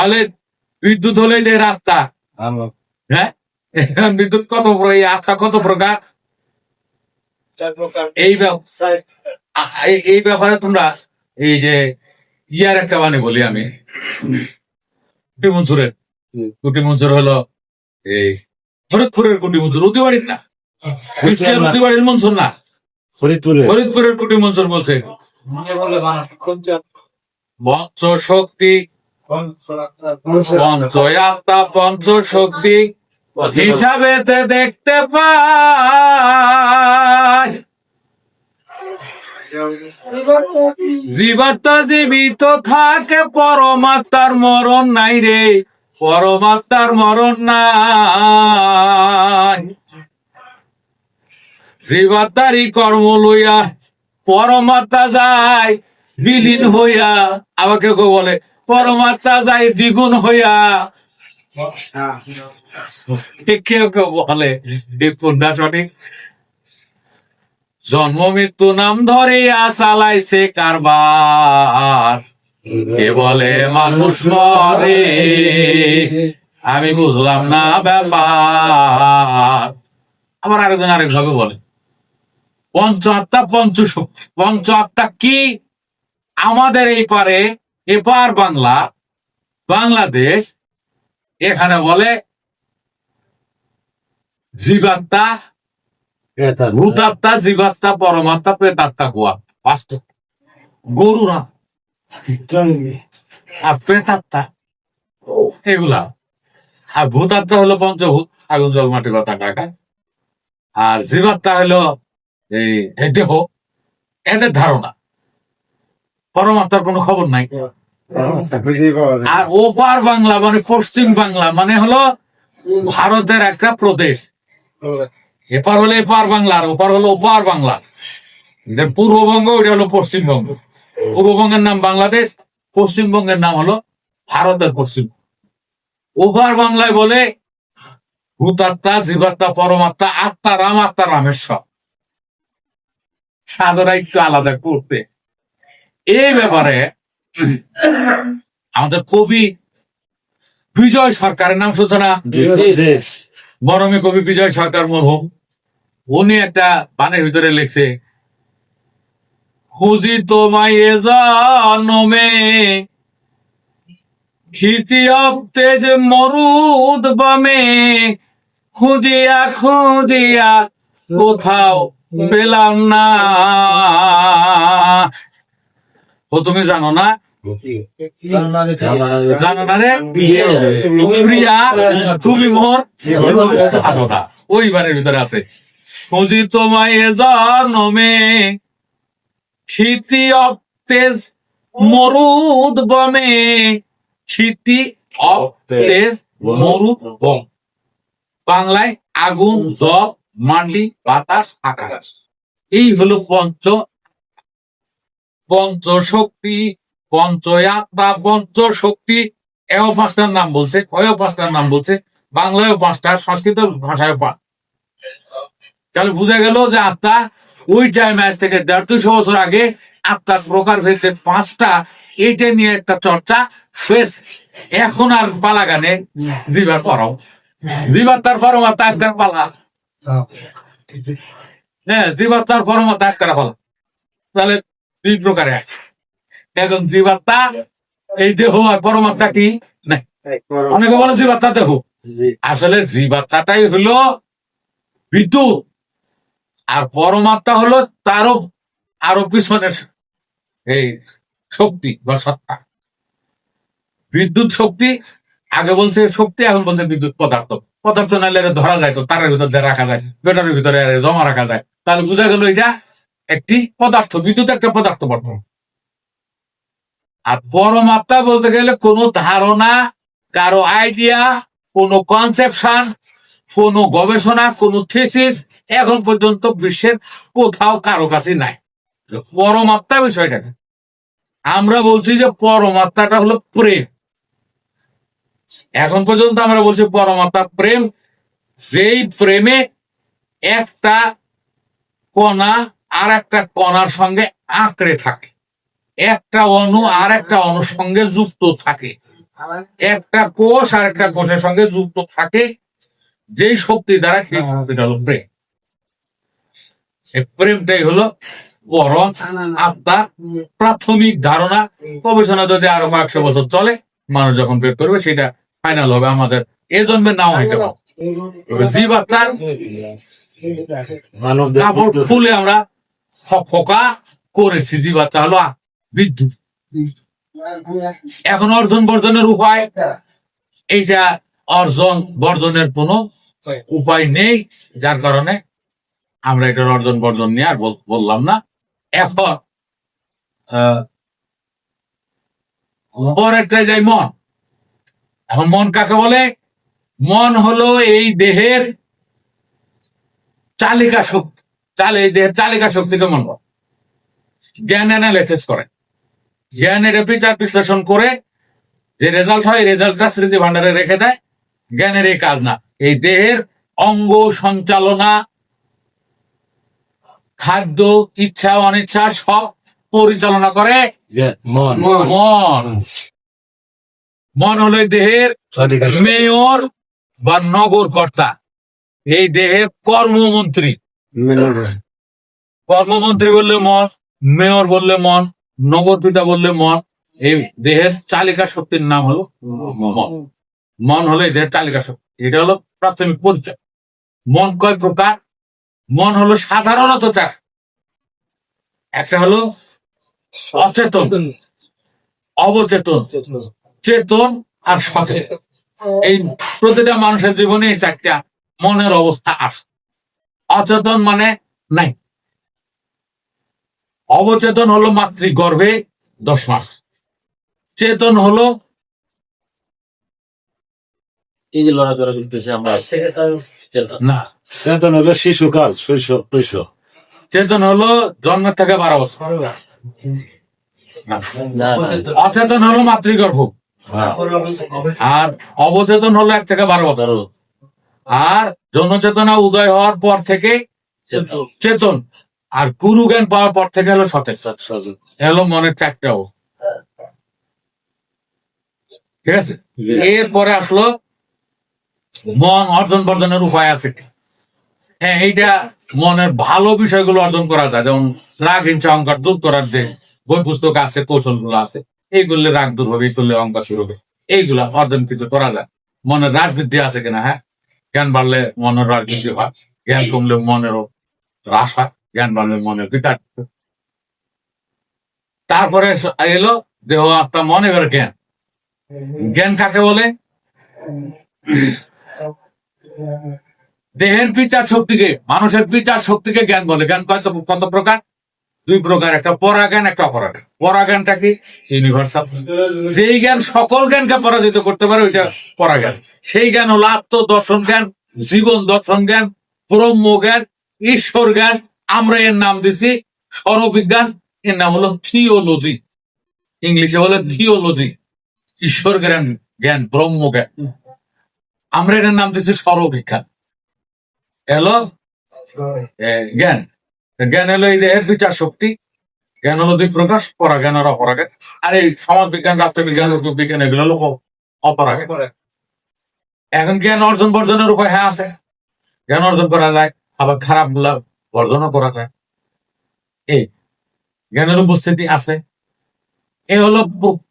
তাহলে বিদ্যুৎ হলে যে রাস্তা হ্যাঁ? বিদ্যুৎ কত প্রকার? এই আটটা কত প্রকার? এই এই- এই ব্যাপারে তোমরা এই যে ইয়ার একটা মানে বলি আমি। কুটি মনসুরের। কুটি মনসুর হলো এই ফরিদপুরের কুটি মনসুর। অতিবাড়ির না? কুষ্টিয়ার অতিবাড়ির মনসুর না? ফরিদপুরে ফরিদপুরের কুটি মনসুর বলছে। মনে পঞ্চ শক্তি পঞ্চ আত্মা পঞ্চ শক্তি হিসাবেতে দেখতে পাই জীবাত্মা জীবিত থাকে, পরমাত্মার মরণ নাই রে, পরমাত্মার মরণ নাই। জীবাত্মারই কর্ম লইয়া পরমাত্মা যায়, বিলীন হইয়া, আমাকে বলে পরমাত্মা যায় দ্বিগুণ হইয়া। কেউ কেউ বলে দেখুন সঠিক জন্ম মৃত্যু নাম ধরিয়া চালাইছে কারবার। কে বলে, মানুষ মরে, আমি বুঝলাম না ব্যাপার। আবার আরেকজন আরেক ভাবে বলে পঞ্চ আত্মা পঞ্চ পঞ্চ আত্মা কি? আমাদের এই পারে এপার বাংলা বাংলাদেশ এখানে বলে জীবাত্মা ভূতাত্মা জীবাত্মা পরমাত্মা প্রেতাত্মা গোয়া বাস্তব। গরু না আর প্রেতাত্মা। এগুলা। আর ভূতাত্মা হলো পঞ্চভূত আগুন জল মাটি বাতা কাকা আর জীবাত্মা হলো এই এই দেহ। এদের ধারণা। পরমাত্মার কোনো খবর নাই। আর ওপার বাংলা মানে পশ্চিম বাংলা মানে হলো ভারতের একটা প্রদেশ। এপার হলো এপার বাংলা আর ওপার হলো ওপার বাংলা। পূর্ববঙ্গ ওইটা হলো পশ্চিমবঙ্গ। পূর্ববঙ্গের নাম বাংলাদেশ পশ্চিমবঙ্গের নাম হলো ভারতের পশ্চিম। ওপার বাংলায় বলে ভূতাত্মা জীবাত্মা পরমাত্মা আত্মা রাম আত্মা রামেশ্বর। সাধনা একটু আলাদা করতে। এই ব্যাপারে আমাদের কবি বিজয় সরকারের নাম সূচনা বরমে কবি বিজয় সরকার মরহুম। উনি একটা পানের ভিতরে লিখছে খুঁজি তোমায় এ জনমে খিতি তেজ মরুদ বামে খুঁজিয়া খুঁজিয়া কোথাও পেলাম না। ও তুমি জানো না? জানো না রে? প্রিয়া তুমি মোর ওই বারের ভিতরে আছে। খুঁজি তোমায় এ জনমে ক্ষিতি অতেজ মরুদ বমে। ক্ষিতি অতেজ মরুদ বম। বাংলায় আগুন জল মান্ডি বাতাস আকাশ। এই হলো পঞ্চ পঞ্চ শক্তি পঞ্চ আত্মা পঞ্চ শক্তি এও পাঁচটার নাম বলছে কয়ও পাঁচটার নাম বলছে? বাংলায়ও পাঁচটা সংস্কৃত ভাষায় পাঁচ। তাহলে বোঝা গেল যে আত্মা ওই টাইম আজ থেকে দেড় দুশো বছর আগে আত্মার প্রকার ভেদে পাঁচটা এইটা নিয়ে একটা চর্চা শেষ। এখন আর পালা গানে জীবার পরম। জীবার তার পরমাত্মা আজকের পালা। হ্যাঁ জীবার তার পরমাত্মা আজকের পালা। তাহলে দুই প্রকারে আছে। এখন জীবাত্মা এই দেহ আর পরমাত্মা কি? নাই। অনেকে বলে জীবাত্মা দেহ। আসলে জীবাত্মাটাই হলো বিদ্যুৎ। আর পরমাত্মা হলো তারও আরও পিছনের এই শক্তি বা সত্তা। বিদ্যুৎ শক্তি আগে বলছে শক্তি এখন বলছে বিদ্যুৎ পদার্থ। পদার্থ নাইলে এটা ধরা যায় তো তারের ভিতরে রাখা যায় ব্যাটারির ভিতরে জমা রাখা যায়। তাহলে বোঝা গেল এটা একটি পদার্থ, বিদ্যুৎ একটা পদার্থ বর্তমান। আর পরমাত্মা বলতে গেলে কোনো ধারণা, কারও আইডিয়া কোনো কনসেপশন কোনো গবেষণা, কোনো থিসিস এখন পর্যন্ত বিশ্বের কোথাও কারও কাছে নাই। পরমাত্মা বিষয়টা আমরা বলছি যে পরমাত্মাটা হলো প্রেম। এখন পর্যন্ত আমরা বলছি পরমাত্মা প্রেম। যেই প্রেমে একটা কণা আর একটা কণার সঙ্গে আঁকড়ে থাকে একটা অণু আর একটা অণুর সঙ্গে যুক্ত থাকে একটা কোষ আর একটা কোষের সঙ্গে যুক্ত থাকে যেই শক্তি দ্বারা সেই শক্তিটা হলো প্রেম প্রেমটাই হলো পরম আত্মা প্রাথমিক ধারণা গবেষণা যদি আরও কয়েকশো বছর চলে মানুষ যখন বের করবে সেটা ফাইনাল হবে আমাদের এ জন্মে নাও হইতে পারে জীব আত্মার কাপড় খুলে আমরা ফোকা করেছি জীব আত্মা হলো বিদ্যুৎ। এখন অর্জন বর্জনের উপায়? এইটা অর্জন বর্জনের কোনো উপায় নেই যার কারণে আমরা এটার অর্জন বর্জন নিয়ে আর বললাম না। এখন আহ, পরেরটায় যাই মন। এখন মন কাকে বলে? মন হলো এই দেহের চালিকা শক্তি। চাল এই দেহের চালিকা শক্তিকে মন জ্ঞান অ্যানালাইসিস করে। জ্ঞানের বিচার বিশ্লেষণ করে যে রেজাল্ট হয় রেজাল্টটা স্মৃতি ভান্ডারে রেখে দেয়। জ্ঞানের এই কাজ না। এই দেহের অঙ্গ সঞ্চালনা খাদ্য ইচ্ছা অনিচ্ছা সব পরিচালনা করে মন। মন। মন। হলো দেহের মেয়র বা নগর কর্তা এই দেহের কর্মমন্ত্রী। কর্মমন্ত্রী বললে মন মেয়র বললে মন নগর পিতা বললে মন এই দেহের চালিকা শক্তির নাম হলো মন। মন। হলো এই দেহের চালিকা শক্তি। এটা হলো প্রাথমিক পরিচয়। মন কয় প্রকার? মন হলো সাধারণত চার। একটা হলো অচেতন অবচেতন চেতন আর সচেতন। এই প্রতিটা মানুষের জীবনে এই চারটা মনের অবস্থা আসে। অচেতন মানে নাই। অবচেতন হলো মাতৃ গর্ভে দশ মাস। চেতন হলো এই যে লড়াচড়া করতেছে আমরা না। চেতন হলো শিশুকাল শৈশব শৈশব চেতন হলো জন্মের থেকে বারো বছর। না। অচেতন। হলো মাতৃগর্ভ। হ্যাঁ। আর অবচেতন হলো এক থেকে বারো বছর। আর জনচেতনা উদয় হওয়ার পর থেকে চেতন। আর গুরু জ্ঞান পাওয়ার পর থেকে হলো সতেজ। হলো মনের চারটা অবস্থা ঠিক আছে? এরপরে আসলো মন অর্জন বর্জনের উপায় আছে? হ্যাঁ এইটা মনের ভালো বিষয়গুলো অর্জন করা যায়। যেমন রাগ হিংসা অহংকার দূর করার যে বই পুস্তক আছে কৌশলগুলো আছে এইগুলো রাগ দূর হবে এই করলে অহংকার শুরু হবে। এইগুলা অর্জন কিছু করা যায়। মনের রাজবৃদ্ধি আছে কিনা হ্যাঁ? জ্ঞান বাড়লে মনের রাজবৃদ্ধি হয়, জ্ঞান কমলে মনের হ্রাস হয়, জ্ঞান বাড়লে মনের বিকাশ তারপরে এলো দেহ আত্মা মন এবার জ্ঞান। জ্ঞান কাকে বলে? দেহের বিচার শক্তিকে, মানুষের বিচার শক্তিকে জ্ঞান বলে। জ্ঞান কত প্রকার? দুই প্রকার একটা পরাজ্ঞান একটা অপরাজ্ঞান পরাজ্ঞানটা কি? ইউনিভার্সাল যেই জ্ঞান সকল জ্ঞানকে পরাজিত করতে পারে ওইটা পরাজ্ঞান সেই জ্ঞান হলো আত্ম দর্শন জ্ঞান জীবন দর্শন জ্ঞান ব্রহ্ম জ্ঞান ঈশ্বর জ্ঞান। আমরা এর নাম দিছি সরবিজ্ঞান এর নাম হলো থিওলজি ইংলিশে বলে থিওলজি ঈশ্বর জ্ঞান জ্ঞান ব্রহ্ম জ্ঞান। আমরা এর নাম দিছি সরবিজ্ঞান এ, জ্ঞান। জ্ঞান হলো এই দেহের বিচার শক্তি জ্ঞান হলো দুই প্রকাশ পরাজ্ঞান আর অপরাজ্ঞান আর এই সমাজ বিজ্ঞান রাষ্ট্রবিজ্ঞান বিজ্ঞান এগুলো হলো অ- অপরাজ্ঞান এখন জ্ঞান অর্জন বর্জনের উপায় হ্যাঁ আছে। জ্ঞান অর্জন করা যায় আবার খারাপগুলা বর্জনও করা যায়। এই জ্ঞানের উপস্থিতি আছে। এ হলো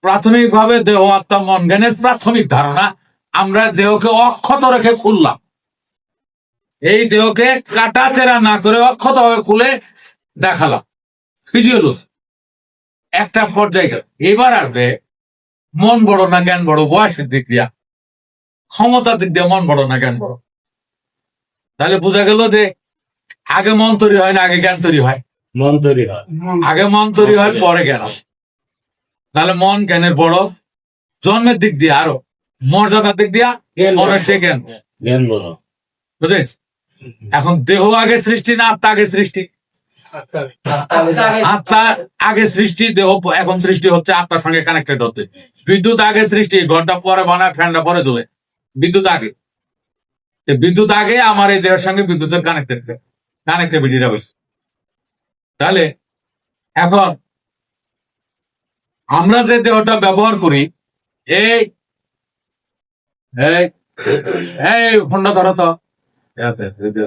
প্রাথমিক ভাবে দেহ আত্মা মন জ্ঞানের প্রাথমিক ধারণা। আমরা দেহকে অক্ষত রেখে খুললাম। এই দেহকে কাটা চেরা না করে অক্ষত ভাবে খুলে দেখালাম। ফিজিওলজি একটা পর্যায়ে গেল। এবার আসবে মন বড় না জ্ঞান বড় বয়সের দিক দিয়া। ক্ষমতার দিক দিয়ে মন বড় না জ্ঞান বড়। তাহলে বোঝা গেল যে আগে মন তৈরি হয় না আগে জ্ঞান তৈরি হয়। মন তৈরি হয়। আগে মন তৈরি হয় পরে জ্ঞান আসে। তাহলে মন জ্ঞানের বড়। জন্মের দিক দিয়ে আরও। মর্যাদার দিক দিয়া মনের চেয়ে জ্ঞান। জ্ঞান বড়। বুঝেছ? এখন দেহ আগে সৃষ্টি না আত্মা আগে সৃষ্টি? আত্মা আগে সৃষ্টি। দেহ এখন সৃষ্টি হচ্ছে আত্মার সঙ্গে কানেক্টেড হতে। বিদ্যুৎ আগে সৃষ্টি ঘরটা পরে বানায় ফ্যানটা পরে তোলে বিদ্যুৎ আগে। বিদ্যুৎ আগে আমার এই দেহের সঙ্গে বিদ্যুতের কানেক্টেড কানেক্টিভিটিটা হয়েছে। তাহলে এখন আমরা যে দেহটা ব্যবহার করি এই এই এই ফোনটা ধরো তো। এতে, এতে, এতে।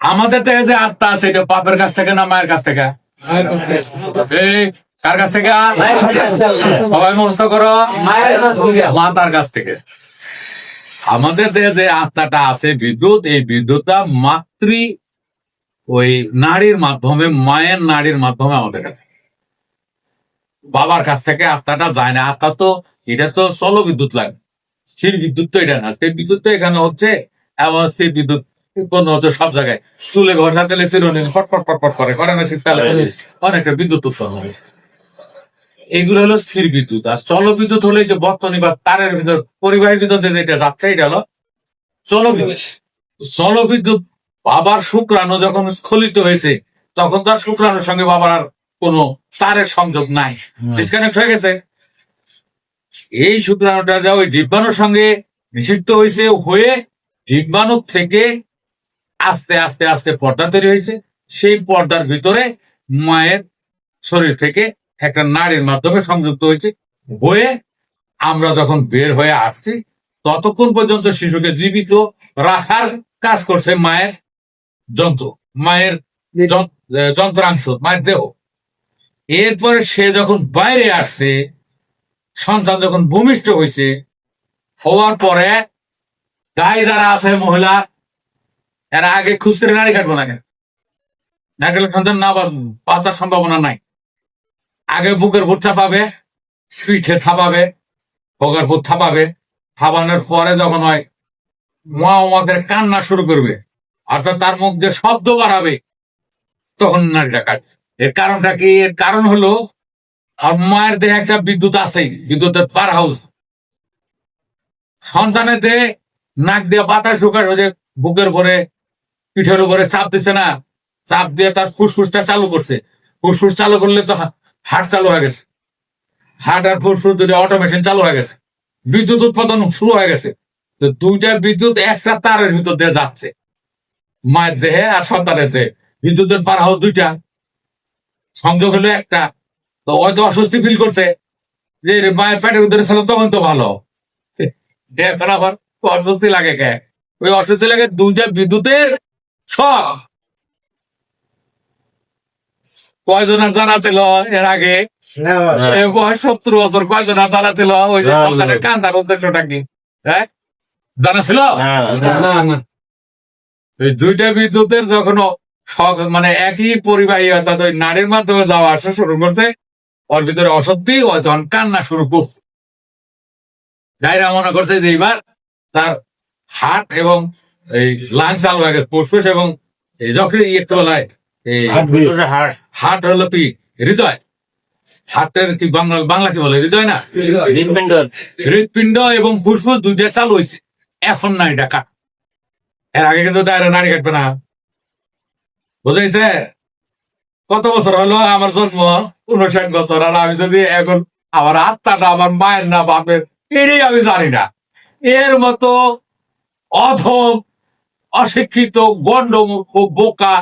আমাদের থেকে যে আত্মা আছে এটা বাপের কাছ থেকে না মায়ের কাছ থেকে? এই কার কাছ থেকে? সবাই মুখস্থ করো। মা তার কাছ থেকে। আমাদের দেহে যে আত্মাটা আছে বিদ্যুৎ এই বিদ্যুৎটা মাতৃ ওই নারীর মাধ্যমে মায়ের নারীর মাধ্যমে আমাদের কাছে। বাবার কাছ থেকে আত্মাটা যায় না। আত্মা তো এটা তো চলো বিদ্যুৎ লাগে স্থির বিদ্যুৎ তো এটা না। স্থির বিদ্যুৎ তো এখানে হচ্ছে এমন স্থির বিদ্যুৎ উৎপন্ন হচ্ছে সব জায়গায়। চুলে ঘষা তেলে চিরুনি ফট ফট ফট ফট করে। করে না শীতকালে অনেকটা বিদ্যুৎ উৎপন্ন হয়। এগুলো হলো স্থির বিদ্যুৎ। আর চল বিদ্যুৎ হলে যে বর্তনী বা তারের ভিতর পরিবাহের ভিতর দিয়ে যেটা যাচ্ছে এটা হলো চল বিদ্যুৎ। চল বিদ্যুৎ বাবার শুক্রাণু যখন স্খলিত হয়েছে তখন তার শুক্রাণুর সঙ্গে বাবার আর কোনো তারের সংযোগ নাই। ডিসকানেক্ট হয়ে গেছে। এই শুক্রাণুটা যা ওই ডিম্বাণুর সঙ্গে নিষিদ্ধ হয়েছে হয়ে ডিম্বাণু থেকে আস্তে আস্তে আস্তে পর্দা তৈরি হয়েছে। সেই পর্দার ভিতরে মায়ের শরীর থেকে একটা নারীর মাধ্যমে সংযুক্ত হয়েছে। হয়ে আমরা যখন বের হয়ে আসছি, ততক্ষণ পর্যন্ত শিশুকে জীবিত রাখার কাজ করছে মায়ের যন্ত্র, মায়ের যন- যন্ত্রাংশ, মায়ের দেহ। এরপরে সে যখন বাইরে আসছে সন্তান যখন ভূমিষ্ঠ হয়েছে হওয়ার পরে গায়ে যারা আছে মহিলা, এরা আগে খুশ করে নারী কাটবো না কেন নারকেল সন্তান না বাঁচার সম্ভাবনা নাই। আগে বুকের ভুট চাপাবে, পিঠে থাপাবে বগের ভুট থাপাবে। থাপানোর পরে যখন হয়, মা আমাদের কান্না শুরু করবে। অর্থাৎ তার মুখ দিয়ে শব্দ বাড়াবে, তখন নারীটা কাটছে। এর কারণটা কি? এর কারণ হলো আর মায়ের দেহে একটা বিদ্যুৎ আছেই, বিদ্যুতের পার হাউস। সন্তানের দেহে নাক দিয়ে বাতাস ঢোকার হয়ে বুকের উপরে, পিঠের উপরে চাপ দিচ্ছে না, চাপ দিয়ে তার ফুসফুসটা চালু করছে। ফুসফুস চালু করলে তো হা- হার্ট চালু হয়ে গেছে। হার্ট আর ফুসফুস দুটো অটোমেশন চালু হয়ে গেছে। বিদ্যুৎ উৎপাদন শুরু হয়ে গেছে। তো দুইটা বিদ্যুৎ একটা তারের ভিতর দিয়ে যাচ্ছে। মায়ের দেহে আর সন্তানের দেহে। বিদ্যুতের পার হাউস দুইটা। সংযোগ হলো একটা। তো হয়তো অস্বস্তি ফিল করছে। যে মায়ের পেটের ভিতরে ছিল তখন তো ভালো। এখন আবার অস্বস্তি লাগে কে? ওই অস্বস্তি লাগে দুইটা বিদ্যুতের সব কয়জনের জানা ছিল এর আগে? সত্তর বছর কয়জনের জানা ছিল ওই যে না। কান্দার উদ্দেশ্যটা কি? হ্যাঁ? জানা ছিল এই দুইটা বিদ্যুতের যখন মানে একই পরিবাহী অর্থাৎ ওই নারীর মাধ্যমে যাওয়া আসা শুরু করছে ওর ভিতরে অসত্যি ও তখন কান্না শুরু করছে। যাইরা মনে করছে যে এইবার তার হার্ট এবং এই লাং চালু হয়ে গেছে ফুসফুস এবং এই যখন একটু বলায় এই হার্ট হলো কি? হৃদয়। হার্টের কি বাংলা বাংলা কি বলে? হৃদয় না? হৃদপিণ্ড এবং ফুসফুস দুইটা চালু হয়েছে এখন না এটা কাট এর আগে কিন্তু দায়ের নারী কাটবে না। বুঝাইছে? কত বছর হলো আমার জন্ম? উনষাট বছর আর আমি যদি এখন আমার আত্মাটা আমার মায়ের না বাপের এটাই আমি জানি না। এর মতো অধম অশিক্ষিত গন্ডমূর্খ বোকা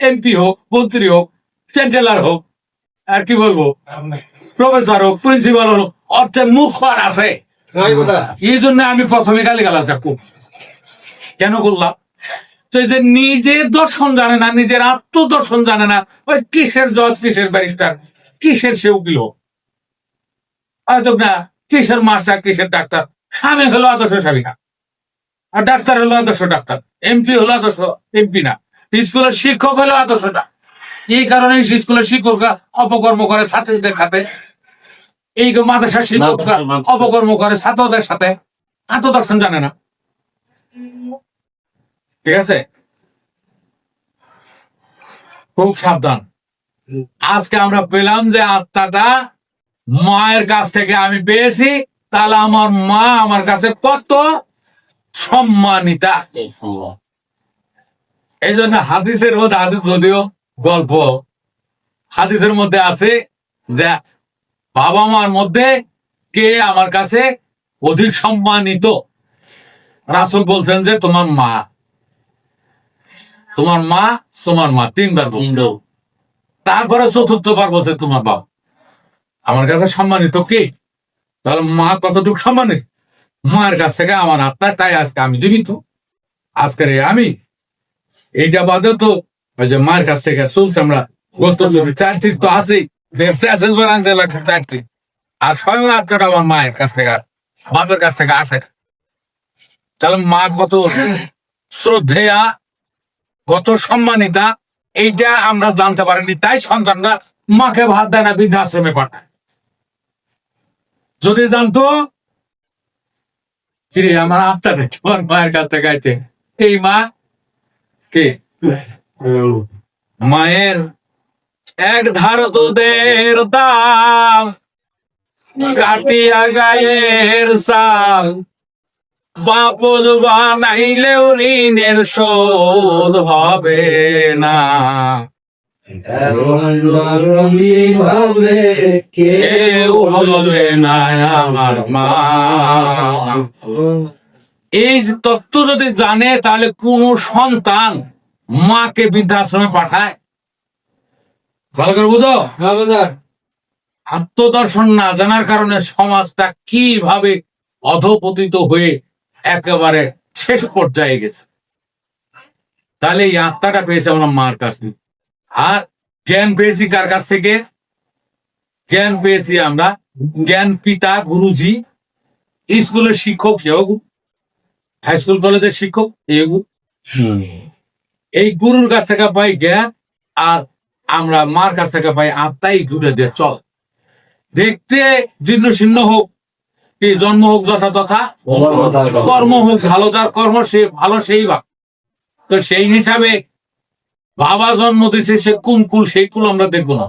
এমপি হোক মন্ত্রী হোক চ্যান্সেলার হোক আর কি বলব? প্রফেসর হোক প্রিন্সিপাল হোক অর্থের মুখ আর আছে। এই জন্য আমি প্রথমে গালি গালাজ করব কেন করলাম? যে নিজের দর্শন জানে না নিজের আত্মদর্শন জানে না ওই কিসের জজ কিসের ব্যারিস্টার কিসের সে উকিল না কিসের মাস্টার কিসের ডাক্তার? স্বামী হলো আদর্শ স্বামীকা আর ডাক্তার হলো আদর্শ ডাক্তার। এমপি হলো আদর্শ এমপি না। স্কুলের শিক্ষক হলো আদর্শটা এই কারণে স্কুলের শিক্ষকরা অপকর্ম করে ছাত্রীদের সাথে। এই মাদ্রাসার শিক্ষকরা অপকর্ম করে ছাত্রদের সাথে আত্মদর্শন জানে না। ঠিক আছে? খুব সাবধান। আজকে আমরা পেলাম যে আত্মাটা মায়ের কাছ থেকে আমি পেয়েছি, তাহলে আমার মা আমার কাছে কত সম্মানিতা এই জন্য হাদিসের মধ্যে, হাদিস যদিও গল্প, হাদিসের মধ্যে আছে যে বাবা মার মধ্যে কে আমার কাছে অধিক সম্মানিত? রাসুল বলছেন যে তোমার মা। তোমার মা তোমার মা তিনবার। তারপরে চতুর্থবার বলছে তোমার বাবা আমার কাছে সম্মানিত কে? তাহলে মা কতটুকু সম্মানিত মায়ের কাছ থেকে আমার আত্মা তাই আজকে আমি জীবিত। আজকের আমি এইটা বাদে তো ওই যে মায়ের কাছ থেকে চলছে আমরা গোস্ত চলবে চার চিজ তো আছেই। চারটি। আর স্বয়ং আত্মাটা আমার মায়ের কাছ থেকে বাপের কাছ থেকে আসে। তাহলে মা কত শ্রদ্ধেয়া কত সম্মানিতা, এইটা আমরা জানতে পারিনি। তাই সন্তানরা মাকে ভাত দেয় না, বৃদ্ধাশ্রমে পাঠায়। যদি জানতো আমার আত্মাটা তোমার মায়ের কাছ আছে এই মা কে? মায়ের এক ধার দুধের দাম, কাটিয়া গায়ের সাল বাপল বানাইলেও ঋণের শোধ হবে না। কেউ হবে না আমার মা। এই তত্ত্ব যদি জানে তাহলে কোন সন্তান মাকে বৃদ্ধাশ্রমে পাঠায়। ভালো করে বুঝো? হ্যাঁ আত্মদর্শন না জানার কারণে সমাজটা কীভাবে অধপতিত হয়ে একেবারে শেষ পর্যায়ে গেছে। তাহলে এই আত্মাটা পেয়েছে আমরা মার কাছ থেকে। আর জ্ঞান পেয়েছি কার কাছ থেকে? জ্ঞান পেয়েছি আমরা জ্ঞান পিতা, গুরুজি, স্কুলের শিক্ষক, সেও হাই স্কুল কলেজের শিক্ষক এগু এই গুরুর কাছ থেকে পাই জ্ঞান আর আমরা মার কাছ থেকে পাই আত্মাই ঘুরে দিয়ে চল। দেখতে জীর্ণ শীর্ণ হোক জন্ম হোক যথা তথা কর্ম হোক ভালো, যার কর্ম সে ভালো, সেই বা তো সেই হিসাবে বাবা জন্ম দিছে সে কুমকুল সেই কুল আমরা দেখব না।